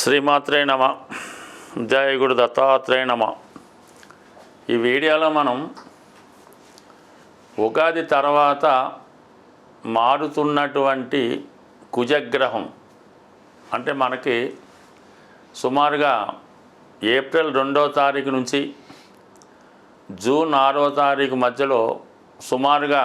శ్రీమాత్రే నమ జయ గురు దత్తాత్రేయ నమ. ఈ వీడియోలో మనం ఉగాది తర్వాత మారుతున్నటువంటి కుజగ్రహం అంటే మనకి సుమారుగా ఏప్రిల్ రెండో తారీఖు నుంచి జూన్ ఆరో తారీఖు మధ్యలో సుమారుగా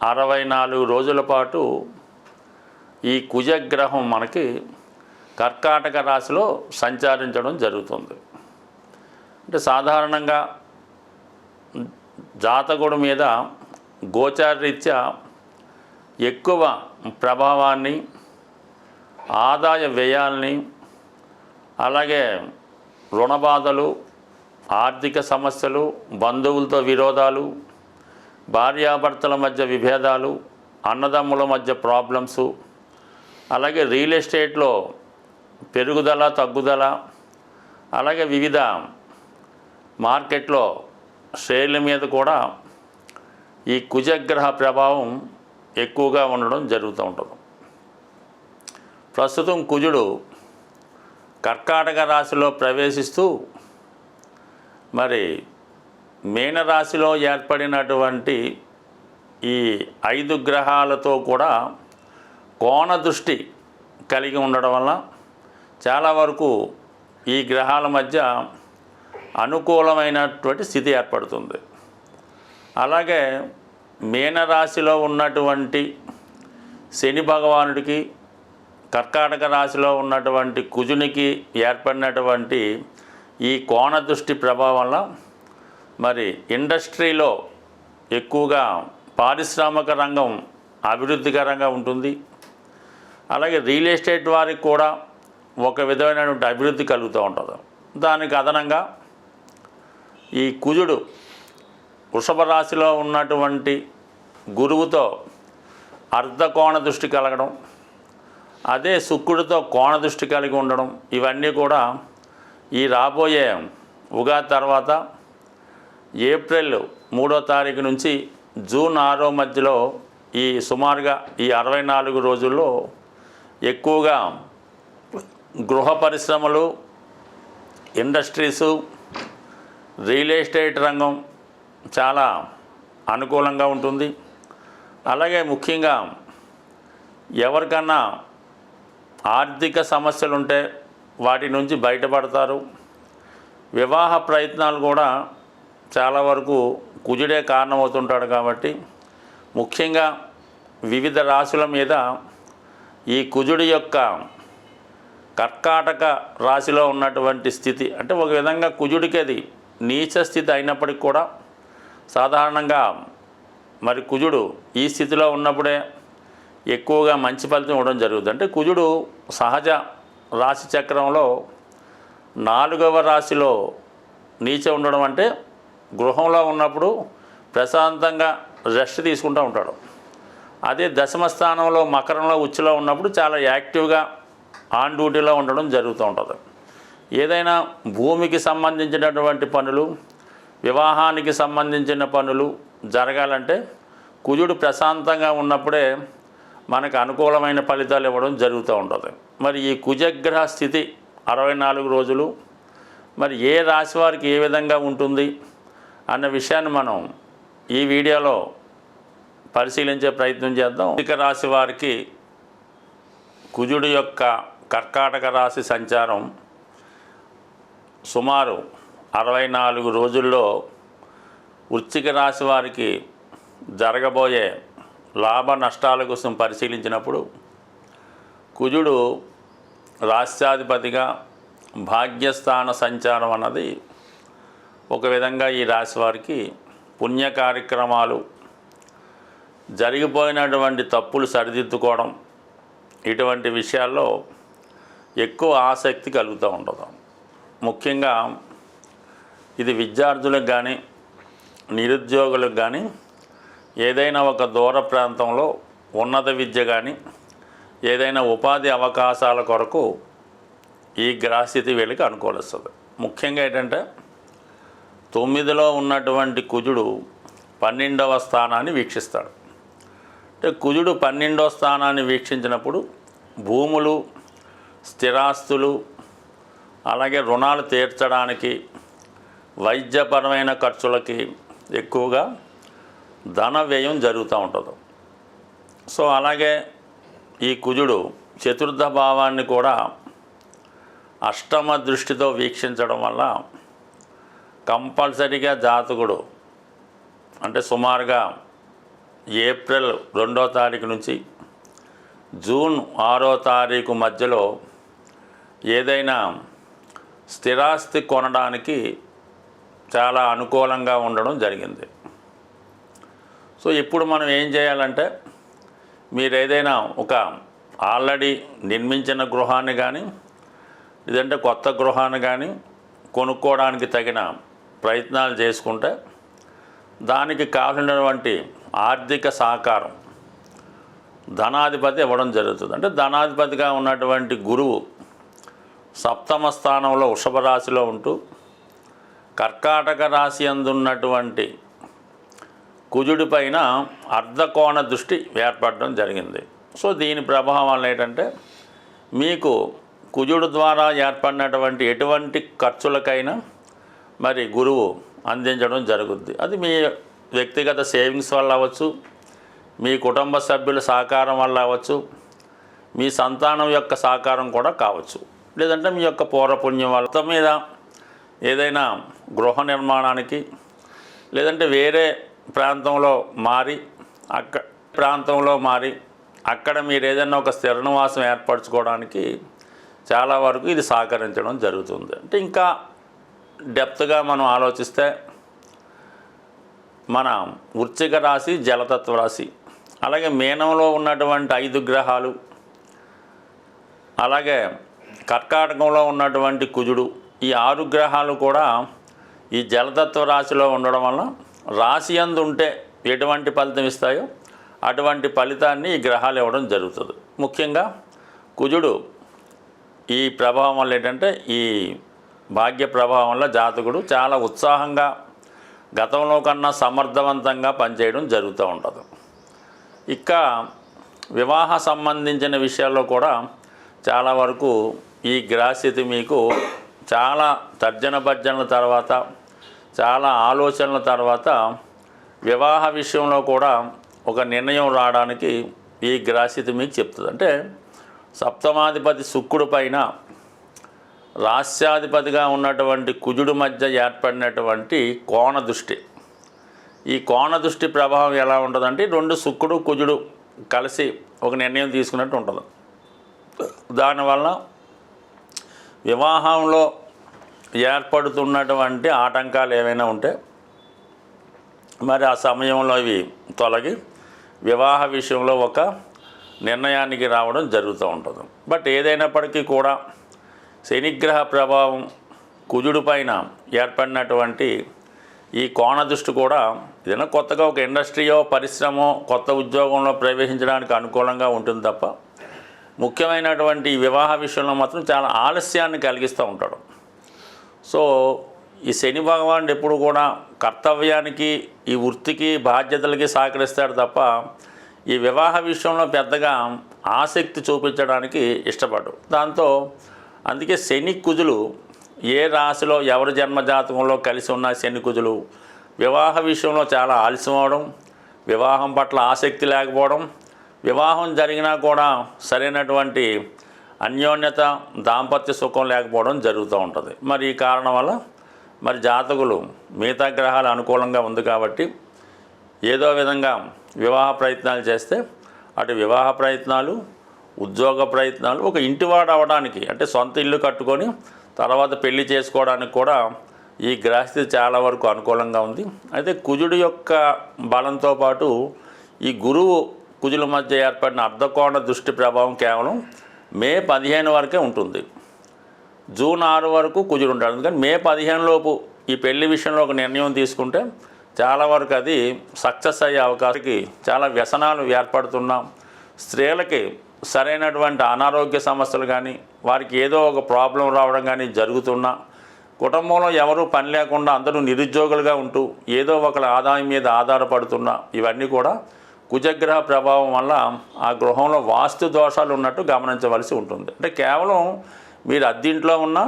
అరవై నాలుగు రోజుల పాటు ఈ కుజగ్రహం మనకి కర్కాటక రాశిలో సంచరించడం జరుగుతుంది. అంటే సాధారణంగా జాతకుడు మీద గోచారరీత్యా ఎక్కువ ప్రభావాన్ని ఆదాయ వ్యయాల్ని అలాగే రుణబాధలు ఆర్థిక సమస్యలు బంధువులతో విరోధాలు భార్యాభర్తల మధ్య విభేదాలు అన్నదమ్ముల మధ్య ప్రాబ్లమ్సు అలాగే రియల్ ఎస్టేట్లో పెరుగుదల తగ్గుదల అలాగే వివిధ మార్కెట్లో షేర్ల మీద కూడా ఈ కుజగ్రహ ప్రభావం ఎక్కువగా ఉండడం జరుగుతూ ఉంటుంది. ప్రస్తుతం కుజుడు కర్కాటక రాశిలో ప్రవేశిస్తూ మరి మీనరాశిలో ఏర్పడినటువంటి ఈ ఐదు గ్రహాలతో కూడా కోణ దృష్టి కలిగి ఉండడం వల్ల చాలా వరకు ఈ గ్రహాల మధ్య అనుకూలమైనటువంటి స్థితి ఏర్పడుతుంది. అలాగే మీనరాశిలో ఉన్నటువంటి శని భగవానుడికి కర్కాటక రాశిలో ఉన్నటువంటి కుజునికి ఏర్పడినటువంటి ఈ కోణ దృష్టి ప్రభావం మరి ఇండస్ట్రీలో ఎక్కువగా పారిశ్రామిక రంగం అభివృద్ధికరంగా ఉంటుంది. అలాగే రియల్ ఎస్టేట్ వారికి కూడా ఒక విధమైనటువంటి అభివృద్ధి కలుగుతూ ఉంటుంది. దానికి అదనంగా ఈ కుజుడు వృషభ రాశిలో ఉన్నటువంటి గురువుతో అర్ధకోణ దృష్టి కలగడం అదే శుక్రుడితో కోణ దృష్టి కలిగి ఉండడం ఇవన్నీ కూడా ఈ రాబోయే ఉగాది తర్వాత ఏప్రిల్ మూడో తారీఖు నుంచి జూన్ ఆరో మధ్యలో ఈ సుమారుగా ఈ అరవై నాలుగు రోజుల్లో ఎక్కువగా గృహ పరిశ్రమలు ఇండస్ట్రీసు రియల్ ఎస్టేట్ రంగం చాలా అనుకూలంగా ఉంటుంది. అలాగే ముఖ్యంగా ఎవరికన్నా ఆర్థిక సమస్యలు ఉంటే వాటి నుంచి బయటపడతారు. వివాహ ప్రయత్నాలు కూడా చాలా వరకు కుజుడే కారణమవుతుంటాడు కాబట్టి ముఖ్యంగా వివిధ రాశుల మీద ఈ కుజుడి యొక్క కర్కాటక రాశిలో ఉన్నటువంటి స్థితి అంటే ఒక విధంగా కుజుడికి అది నీచ స్థితి అయినప్పటికి కూడా సాధారణంగా మరి కుజుడు ఈ స్థితిలో ఉన్నప్పుడే ఎక్కువగా మంచి ఫలితం ఇవ్వడం జరుగుతుంది. అంటే కుజుడు సహజ రాశి చక్రంలో నాలుగవ రాశిలో నీచ ఉండడం అంటే గృహంలో ఉన్నప్పుడు ప్రశాంతంగా రెస్ట్ తీసుకుంటూ ఉంటాడు. అదే దశమ స్థానంలో మకరంలో ఉచ్చులో ఉన్నప్పుడు చాలా యాక్టివ్గా ఆన్ డ్యూటీలో ఉండడం జరుగుతూ ఉంటుంది. ఏదైనా భూమికి సంబంధించినటువంటి పనులు వివాహానికి సంబంధించిన పనులు జరగాలంటే కుజుడు ప్రశాంతంగా ఉన్నప్పుడే మనకు అనుకూలమైన ఫలితాలు ఇవ్వడం జరుగుతూ ఉంటుంది. మరి ఈ కుజగ్రహ స్థితి అరవై నాలుగు రోజులు మరి ఏ రాశి వారికి ఏ విధంగా ఉంటుంది అన్న విషయాన్ని మనం ఈ వీడియోలో పరిశీలించే ప్రయత్నం చేద్దాం. ఇక రాశి వారికి కుజుడు యొక్క కర్కాటక రాశి సంచారం సుమారు అరవై నాలుగు రోజుల్లో వృశ్చిక రాశి వారికి జరగబోయే లాభ నష్టాల కోసం పరిశీలించినప్పుడు కుజుడు రాష్ట్రాధిపతిగా భాగ్యస్థాన సంచారం అన్నది ఒక విధంగా ఈ రాశి వారికి పుణ్య కార్యక్రమాలు జరిగిపోయినటువంటి తప్పులు సరిదిద్దుకోవడం ఇటువంటి విషయాల్లో ఎక్కువ ఆసక్తి కలుగుతూ ఉండదు. ముఖ్యంగా ఇది విద్యార్థులకు కానీ నిరుద్యోగులకు కానీ ఏదైనా ఒక దూర ప్రాంతంలో ఉన్నత విద్య కానీ ఏదైనా ఉపాధి అవకాశాల కొరకు ఈ గ్రహస్థితి వీళ్ళకి అనుకూలిస్తుంది. ముఖ్యంగా ఏంటంటే తొమ్మిదిలో ఉన్నటువంటి కుజుడు పన్నెండవ స్థానాన్ని వీక్షిస్తాడు. అంటే కుజుడు పన్నెండవ స్థానాన్ని వీక్షించినప్పుడు భూములు స్థిరాస్తులు అలాగే రుణాలు తీర్చడానికి వైద్యపరమైన ఖర్చులకి ఎక్కువగా ధన వ్యయం జరుగుతూ ఉంటుంది. సో అలాగే ఈ కుజుడు చతుర్థ భావాన్ని కూడా అష్టమ దృష్టితో వీక్షించడం వల్ల కంపల్సరీగా జాతకుడు అంటే సుమారుగా ఏప్రిల్ రెండో తారీఖు నుంచి జూన్ ఆరో తారీఖు మధ్యలో ఏదైనా స్థిరాస్తి కొనడానికి చాలా అనుకూలంగా ఉండడం జరిగింది. సో ఇప్పుడు మనం ఏం చేయాలంటే మీరు ఏదైనా ఒక ఆల్రెడీ నిర్మించిన గృహాన్ని కానీ లేదంటే కొత్త గృహాన్ని కానీ కొనుక్కోవడానికి తగిన ప్రయత్నాలు చేసుకుంటే దానికి కావాల్సినటువంటి ఆర్థిక సహకారం ధనాధిపతి ఇవ్వడం జరుగుతుంది. అంటే ధనాధిపతిగా ఉన్నటువంటి గురువు సప్తమ స్థానంలో వృషభ రాశిలో ఉంటూ కర్కాటక రాశి అందున్నటువంటి కుజుడి పైన అర్ధకోణ దృష్టి ఏర్పడడం జరిగింది. సో దీని ప్రభావం వల్ల ఏంటంటే మీకు కుజుడు ద్వారా ఏర్పడినటువంటి ఎటువంటి ఖర్చులకైనా మరి గురువు అందించడం జరుగుద్ది. అది మీ వ్యక్తిగత సేవింగ్స్ వల్ల అవ్వచ్చు మీ కుటుంబ సభ్యుల సహకారం వల్ల అవ్వచ్చు మీ సంతానం యొక్క సహకారం కూడా కావచ్చు. లేదంటే మీ యొక్క పౌరపుణ్యం వాళ్ళ మీద ఏదైనా గృహ నిర్మాణానికి లేదంటే వేరే ప్రాంతంలో మారి అక్క ప్రాంతంలో మారి అక్కడ మీరు ఏదైనా ఒక స్థిర నివాసం ఏర్పరచుకోవడానికి చాలా వరకు ఇది సహకరించడం జరుగుతుంది. అంటే ఇంకా డెప్త్గా మనం ఆలోచిస్తే మన వృశ్చిక రాశి జలతత్వ రాశి అలాగే మీనంలో ఉన్నటువంటి ఐదు గ్రహాలు అలాగే కర్కాటకంలో ఉన్నటువంటి కుజుడు ఈ ఆరు గ్రహాలు కూడా ఈ జలతత్వ రాశిలో ఉండడం వల్ల రాశి యందు ఉంటే ఎటువంటి ఫలితం ఇస్తాయో అటువంటి ఫలితాన్ని ఈ గ్రహాలు ఇవ్వడం జరుగుతుంది. ముఖ్యంగా కుజుడు ఈ ప్రభావం వల్ల ఏంటంటే ఈ భాగ్య ప్రభావం వల్ల జాతకుడు చాలా ఉత్సాహంగా గతంలో కన్నా సమర్థవంతంగా పనిచేయడం జరుగుతూ ఉంటుంది. ఇక వివాహ సంబంధించిన విషయాల్లో కూడా చాలా వరకు ఈ గ్రహస్థితి మీకు చాలా తర్జన భర్జనల తర్వాత చాలా ఆలోచనల తర్వాత వివాహ విషయంలో కూడా ఒక నిర్ణయం రావడానికి ఈ గ్రహస్థితి మీకు చెప్తుంది. అంటే సప్తమాధిపతి శుక్రుడు పైన రాస్యాధిపతిగా ఉన్నటువంటి కుజుడు మధ్య ఏర్పడినటువంటి కోణ దృష్టి. ఈ కోణ దృష్టి ప్రభావం ఎలా ఉంటుందంటే రెండు శుక్రుడు కుజుడు కలిసి ఒక నిర్ణయం తీసుకున్నట్టు ఉంటుంది. దానివల్ల వివాహంలో ఏర్పడుతున్నటువంటి ఆటంకాలు ఏమైనా ఉంటే మరి ఆ సమయంలో ఇవి తొలగి వివాహ విషయంలో ఒక నిర్ణయానికి రావడం జరుగుతూ ఉంటుంది. బట్ ఏదైనప్పటికీ కూడా శనిగ్రహ ప్రభావం కుజుడు పైన ఏర్పడినటువంటి ఈ కోణ దృష్టి కూడా ఏదైనా కొత్తగా ఒక ఇండస్ట్రీయో పరిశ్రమో కొత్త ఉద్యోగంలో ప్రవేశించడానికి అనుకూలంగా ఉంటుంది తప్ప ముఖ్యమైనటువంటి వివాహ విషయంలో మాత్రం చాలా ఆలస్యాన్ని కలిగిస్తూ ఉంటాడు. సో ఈ శని భగవానుడు ఎప్పుడు కూడా కర్తవ్యానికి ఈ వృత్తికి బాధ్యతలకి సహకరిస్తాడు తప్ప ఈ వివాహ విషయంలో పెద్దగా ఆసక్తి చూపించడానికి ఇష్టపడు దాంతో అందుకే శని కుజులు ఏ రాశిలో ఎవరి జన్మజాతకంలో కలిసి ఉన్న శని కుజులు వివాహ విషయంలో చాలా ఆలస్యం అవడం వివాహం పట్ల ఆసక్తి లేకపోవడం వివాహం జరిగినా కూడా సరైనటువంటి అన్యోన్యత దాంపత్య సుఖం లేకపోవడం జరుగుతూ ఉంటుంది. మరి ఈ కారణం వల్ల మరి జాతకులు మిగతా గ్రహాలు అనుకూలంగా ఉంది కాబట్టి ఏదో విధంగా వివాహ ప్రయత్నాలు చేస్తే అటు వివాహ ప్రయత్నాలు ఉద్యోగ ప్రయత్నాలు ఒక ఇంటివాడు అవడానికి అంటే సొంత ఇల్లు కట్టుకొని తర్వాత పెళ్ళి చేసుకోవడానికి కూడా ఈ గ్రహస్థితి చాలా వరకు అనుకూలంగా ఉంది. అయితే కుజుడు యొక్క బలంతో పాటు ఈ గురువు కుజుల మధ్య ఏర్పడిన అర్ధకోణ దృష్టి ప్రభావం కేవలం మే పదిహేను వరకే ఉంటుంది. జూన్ ఆరు వరకు కుజుడు ఉంటాడు. అందుకని మే పదిహేను లోపు ఈ పెళ్ళి విషయంలో ఒక నిర్ణయం తీసుకుంటే చాలా వరకు అది సక్సెస్ అయ్యే అవకాశానికి చాలా వ్యసనాలు ఏర్పడుతున్నాం. స్త్రీలకి సరైనటువంటి అనారోగ్య సమస్యలు కానీ వారికి ఏదో ఒక ప్రాబ్లం రావడం కానీ జరుగుతున్నా కుటుంబంలో ఎవరు పని లేకుండా అందరూ నిరుద్యోగులుగా ఉంటూ ఏదో ఒకళ్ళ ఆదాయం మీద ఆధారపడుతున్నా ఇవన్నీ కూడా కుజగ్రహ ప్రభావం వల్ల ఆ గృహంలో వాస్తు దోషాలు ఉన్నట్టు గమనించవలసి ఉంటుంది. అంటే కేవలం మీరు అద్దింట్లో ఉన్నా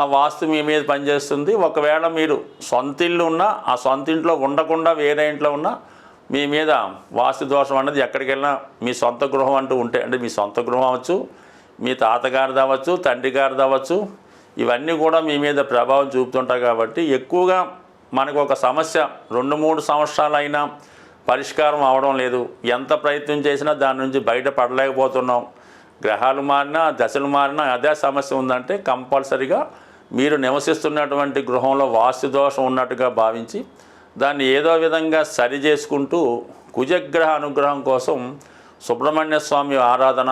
ఆ వాస్తు మీ మీద పనిచేస్తుంది. ఒకవేళ మీరు సొంత ఇల్లు ఉన్నా ఆ సొంత ఇంట్లో ఉండకుండా వేరే ఇంట్లో ఉన్నా మీ మీద వాస్తు దోషం అనేది ఎక్కడికి వెళ్ళినా మీ సొంత గృహం అంటూ ఉంటే అంటే మీ సొంత గృహం అవ్వచ్చు మీ తాతగారిది అవ్వచ్చు తండ్రి గారిది అవ్వచ్చు ఇవన్నీ కూడా మీ మీద ప్రభావం చూపుతుంటాయి కాబట్టి ఎక్కువగా మనకు ఒక సమస్య రెండు మూడు సంవత్సరాలైనా పరిష్కారం అవడం లేదు. ఎంత ప్రయత్నం చేసినా దాని నుంచి బయటపడలేకపోతున్నాం గ్రహాలు మారినా దశలు మారినా అదే సమస్య ఉందంటే కంపల్సరిగా మీరు నివసిస్తున్నటువంటి గృహంలో వాస్తు దోషం ఉన్నట్టుగా భావించి దాన్ని ఏదో విధంగా సరి చేసుకుంటూ కుజగ్రహ అనుగ్రహం కోసం సుబ్రహ్మణ్య స్వామి ఆరాధన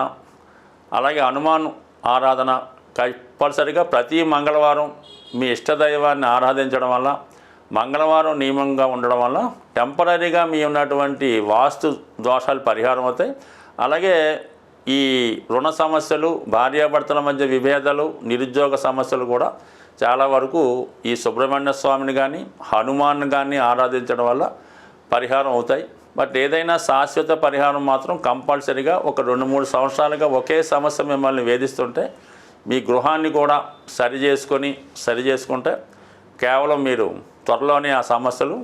అలాగే హనుమాన్ ఆరాధన కంపల్సరిగా ప్రతి మంగళవారం మీ ఇష్టదైవాన్ని ఆరాధించడం వల్ల మంగళవారం నియమంగా ఉండడం వల్ల టెంపరీగా మీ ఉన్నటువంటి వాస్తు దోషాలు పరిహారం అవుతాయి. అలాగే ఈ రుణ సమస్యలు భార్యాభర్తల మధ్య విభేదాలు నిరుద్యోగ సమస్యలు కూడా చాలా వరకు ఈ సుబ్రహ్మణ్య స్వామిని కానీ హనుమాన్ కానీ ఆరాధించడం వల్ల పరిహారం అవుతాయి. బట్ ఏదైనా శాశ్వత పరిహారం మాత్రం కంపల్సరీగా ఒక రెండు మూడు సంవత్సరాలుగా ఒకే సమస్య మిమ్మల్ని వేధిస్తుంటే మీ గృహాన్ని కూడా సరి చేసుకొని సరి చేసుకుంటే కేవలం మీరు త్వరలోనే ఆ సమస్యలు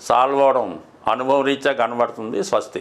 సాల్వ్ అవడం అనుభవ రీత్యా కనబడుతుంది స్వస్తి.